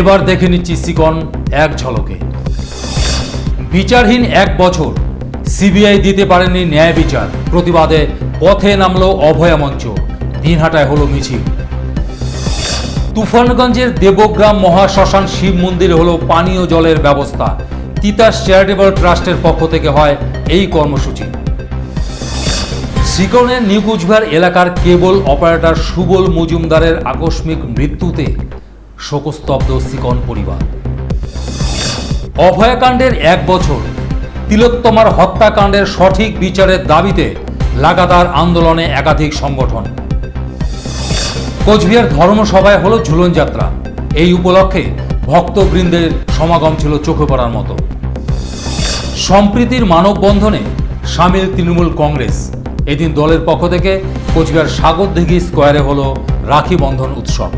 এবার দেখে নিচ্ছি সিকন এক ঝলকে। বিচারহীন এক বছর সিবিআই দিতে পারেনি ন্যায় বিচার। প্রতিবাদে পথে নামলো অভয়া মঞ্চ। দিনহাটায় হলো মিছিল। তুফানগঞ্জের দেবগ্রাম মহাশ্মশান শিব মন্দিরে হলো পানীয় জলের ব্যবস্থা। তিতাস চ্যারিটেবল ট্রাস্টের পক্ষ থেকে হয় এই কর্মসূচি। সিকনের নিউ কুচবিহার এলাকার কেবল অপারেটর সুবল মজুমদারের আকস্মিক মৃত্যুতে শোকস্তব্ধ সিকন পরিবার। অভয়াকাণ্ডের এক বছর, তিলোত্তমার হত্যাকাণ্ডের সঠিক বিচারের দাবিতে লাগাতার আন্দোলনে একাধিক সংগঠন। কোচবিহার ধর্মসভায় হলো ঝুলন যাত্রা। এই উপলক্ষে ভক্তবৃন্দের সমাগম ছিল চোখে পড়ার মতো। সম্প্রীতির মানববন্ধনে সামিল তৃণমূল কংগ্রেস। এদিন দলের পক্ষ থেকে কোচবিহার সাগরদিঘি স্কোয়ারে হলো রাখি বন্ধন উৎসব।